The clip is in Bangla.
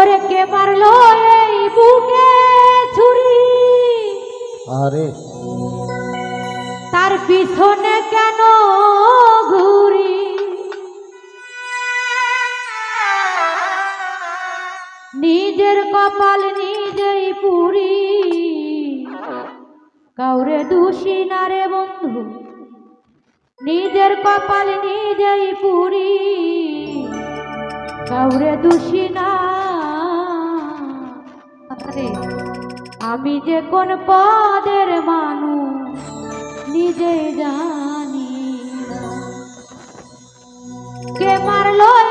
ওরে কে মারলো এই বুকে ছুরি। আরে তার পিছনে কেন ঘুরি? নিজের কপাল নিজেই পুরি। কাউরে দোষী না রে বন্ধু নিজের কপাল নিজেই পুরি। কাউরে দোষী না আমি যে কোন পাদের মানুষ নিজে জানি কে মারলো